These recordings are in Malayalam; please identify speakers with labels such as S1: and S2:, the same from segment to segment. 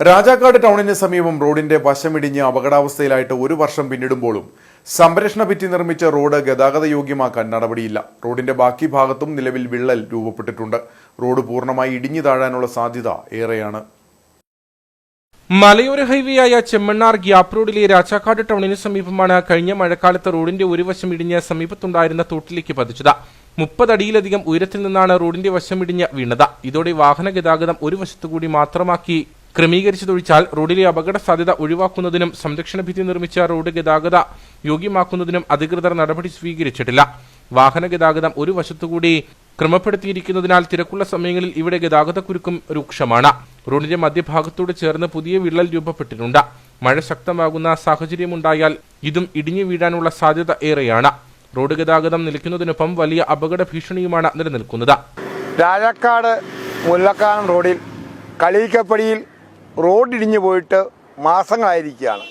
S1: രാജാക്കാട് ടൗണിന് സമീപം റോഡിന്റെ വശമിടിഞ്ഞ് അപകടാവസ്ഥയിലായിട്ട് ഒരു വർഷം പിന്നിടുമ്പോഴും സംരക്ഷണ ഭിത്തി നിർമ്മിച്ച റോഡ് ഗതാഗത യോഗ്യമാക്കാൻ നടപടിയില്ല. റോഡിന്റെ ബാക്കി ഭാഗത്തും നിലവിൽ വിള്ളൽ രൂപപ്പെട്ടിട്ടുണ്ട്. റോഡ് പൂർണമായി ഇടിഞ്ഞു താഴാനുള്ള സാധ്യത ഏറെയാണ്.
S2: മലയോര ഹൈവേയായ ചെമ്മണ്ണാർ ഗ്യാപ് റോഡിലെ രാജാക്കാട് ടൗണിന് സമീപമാണ് കഴിഞ്ഞ മഴക്കാലത്ത് റോഡിന്റെ ഒരു വശം ഇടിഞ്ഞ് സമീപത്തുണ്ടായിരുന്ന തോട്ടിലേക്ക് പതിച്ചത്. മുപ്പതടിയിലധികം ഉയരത്തിൽ നിന്നാണ് റോഡിന്റെ വശം ഇടിഞ്ഞ് വീണത്. ഇതോടെ വാഹന ഗതാഗതം ഒരു വശത്തുകൂടി മാത്രമാക്കി ക്രമീകരിച്ചതൊഴിച്ചാൽ റോഡിലെ അപകട സാധ്യത ഒഴിവാക്കുന്നതിനും സംരക്ഷണ ഭിത്തി നിർമ്മിച്ച റോഡ് ഗതാഗത യോഗ്യമാക്കുന്നതിനും അധികൃതർ നടപടി സ്വീകരിച്ചിട്ടില്ല. വാഹന ഗതാഗതം ഒരു വശത്തുകൂടി ക്രമപ്പെടുത്തിയിരിക്കുന്നതിനാൽ തിരക്കുള്ള സമയങ്ങളിൽ ഇവിടെ ഗതാഗതക്കുരുക്കും രൂക്ഷമാണ്. റോഡിന്റെ മധ്യഭാഗത്തോട് ചേർന്ന് പുതിയ വിള്ളൽ രൂപപ്പെട്ടിട്ടുണ്ട്. മഴ ശക്തമാകുന്ന സാഹചര്യമുണ്ടായാൽ ഇതും ഇടിഞ്ഞു വീഴാനുള്ള സാധ്യത ഏറെയാണ്. റോഡ് ഗതാഗതം നിലയ്ക്കുന്നതിനൊപ്പം വലിയ അപകട ഭീഷണിയുമാണ് നിലനിൽക്കുന്നത്.
S3: രാജാക്കാട് മുല്ലക്കാനം റോഡിൽ കളീക്കപ്പടിയിൽ റോഡ് ഇടിഞ്ഞു പോയിട്ട് മാസങ്ങളായിരിക്കുകയാണ്.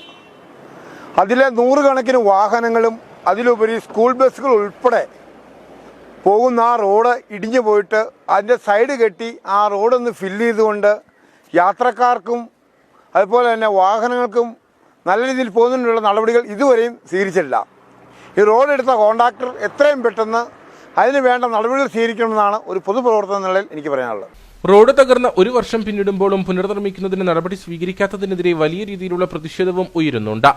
S3: അതിലെ നൂറുകണക്കിന് വാഹനങ്ങളും അതിലുപരി സ്കൂൾ ബസ്സുകൾ ഉൾപ്പെടെ പോകുന്ന ആ റോഡ് ഇടിഞ്ഞു പോയിട്ട് അതിന്റെ സൈഡ് കെട്ടി ആ റോഡൊന്ന് ഫില്ല് ചെയ്തുകൊണ്ട് യാത്രക്കാർക്കും അതുപോലെ തന്നെ വാഹനങ്ങൾക്കും നല്ല രീതിയിൽ പോകുന്നതിനുള്ള നടപടികൾ ഇതുവരെയും സ്വീകരിച്ചില്ല ഈ റോഡ് എടുത്ത കോൺട്രാക്ടർ എത്രയും പെട്ടെന്ന് അതിന് വേണ്ട നടപടികൾ സ്വീകരിക്കണമെന്നാണ് ഒരു പൊതുപ്രവർത്തന നിലയിൽ എനിക്ക് പറയാനുള്ളത്.
S2: റോഡ് തകർന്ന ഒരു വർഷം പിന്നിടുമ്പോഴും പുനർനിർമ്മിക്കുന്നതിന് നടപടി സ്വീകരിക്കാത്തതിനെതിരെ വലിയ രീതിയിലുള്ള പ്രതിഷേധവും ഉയരുന്നുണ്ട്.